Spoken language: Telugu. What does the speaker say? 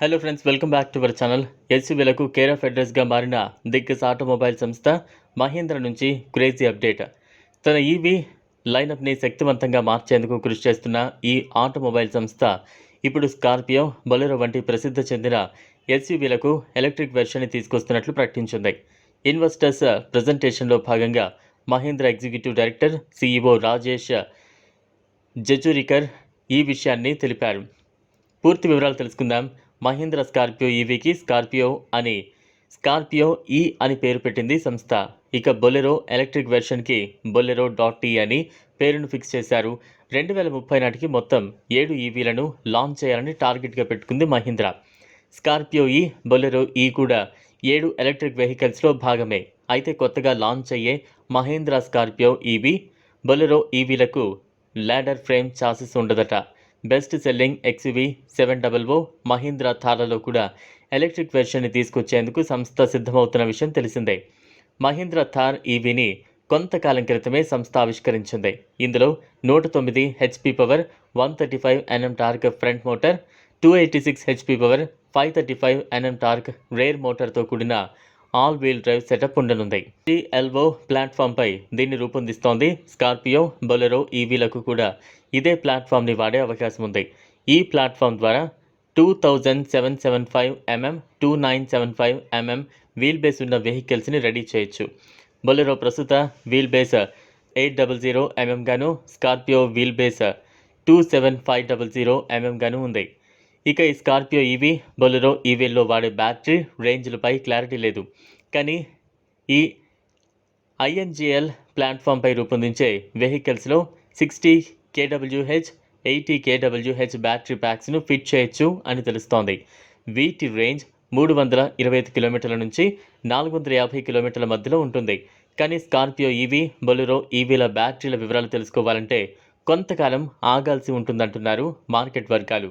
Hello friends welcome back to our channel ఎస్యూవీలకు care of అడ్రస్గా మారిన దిగ్గజ్ ఆటోమొబైల్ సంస్థ మహీంద్ర నుంచి క్రేజీ అప్డేట్ తన ఈవీ లైనప్ని శక్తివంతంగా మార్చేందుకు కృషి చేస్తున్న ఈ ఆటోమొబైల్ సంస్థ ఇప్పుడు స్కార్పియో బొలెరో వంటి ప్రసిద్ధి చెందిన ఎస్యూవీలకు ఎలక్ట్రిక్ వెర్షన్ని తీసుకొస్తున్నట్లు ప్రకటించింది. ఇన్వెస్టర్స్ ప్రజెంటేషన్లో భాగంగా Mahindra executive director CEO Rajesh Jejurikar ఈ విషయాన్ని తెలిపారు. పూర్తి వివరాలు తెలుసుకుందాం. మహీంద్ర స్కార్పియో ఈవీకి స్కార్పియో అని. స్కార్పియో ఈ అని పేరు పెట్టింది సంస్థ. ఇక బొలెరో ఎలక్ట్రిక్ వెర్షన్కి బొలెరో డాట్ టీ అని పేరును ఫిక్స్ చేశారు. రెండు వేల ముప్పై నాటికి మొత్తం ఏడు ఈవీలను లాంచ్ చేయాలని టార్గెట్గా పెట్టుకుంది మహీంద్ర. స్కార్పియో ఈ బొలెరో ఈ కూడా ఏడు ఎలక్ట్రిక్ వెహికల్స్లో భాగమే. అయితే కొత్తగా లాంచ్ అయ్యే మహేంద్ర స్కార్పియో ఈవీ బొలెరో ఈవీలకు ల్యాడర్ ఫ్రేమ్ చాసెస్ ఉండదట. Best selling XUV seven double O Mahindra థార్లలో కూడా ఎలక్ట్రిక్ వెర్షన్ని తీసుకొచ్చేందుకు సంస్థ సిద్ధమవుతున్న విషయం తెలిసిందే. మహీంద్రా థార్ ఈవీని కొంతకాలం క్రితమే సంస్థ ఆవిష్కరించింది. ఇందులో నూట తొమ్మిది HP power one thirty five NM torque front motor two eighty six HP power five thirty five NM torque rear మోటార్తో కూడిన ఆల్ వీల్ డ్రైవ్ సెటప్ ఉండనుంది. ఎల్వో ప్లాట్ఫామ్పై దీన్ని రూపొందిస్తోంది స్కార్పియో బొలెరో ఈవీలకు కూడా ఇదే ప్లాట్ఫామ్ని వాడే అవకాశం ఉంది. ఈ ప్లాట్ఫామ్ ద్వారా two thousand seven seven five MM two nine seven five MM wheel base ఉన్న వెహికల్స్ని రెడీ చేయొచ్చు. బొలెరో ప్రస్తుత wheel base eight double zero MM గాను Scorpio wheel base two seven five double zero MM గాను ఉంది. ఇక ఈ స్కార్పియో ఈవీ బొలెరో ఈవీల్లో వాడే బ్యాటరీ రేంజ్లపై క్లారిటీ లేదు. కానీ ఈ ఐఎన్జిఎల్ ప్లాట్ఫామ్పై రూపొందించే వెహికల్స్లో sixty KWH eighty KWH battery ప్యాక్స్ను fit చేయొచ్చు అని తెలుస్తోంది. వీటి రేంజ్ మూడు వందల ఇరవై ఐదు కిలోమీటర్ల నుంచి నాలుగు వందల యాభై కిలోమీటర్ల మధ్యలో ఉంటుంది. కానీ స్కార్పియో ఈవీ బొలెరో ఈవీల బ్యాటరీల వివరాలు తెలుసుకోవాలంటే కొంతకాలం ఆగాల్సి ఉంటుందంటున్నారు మార్కెట్ వర్గాలు.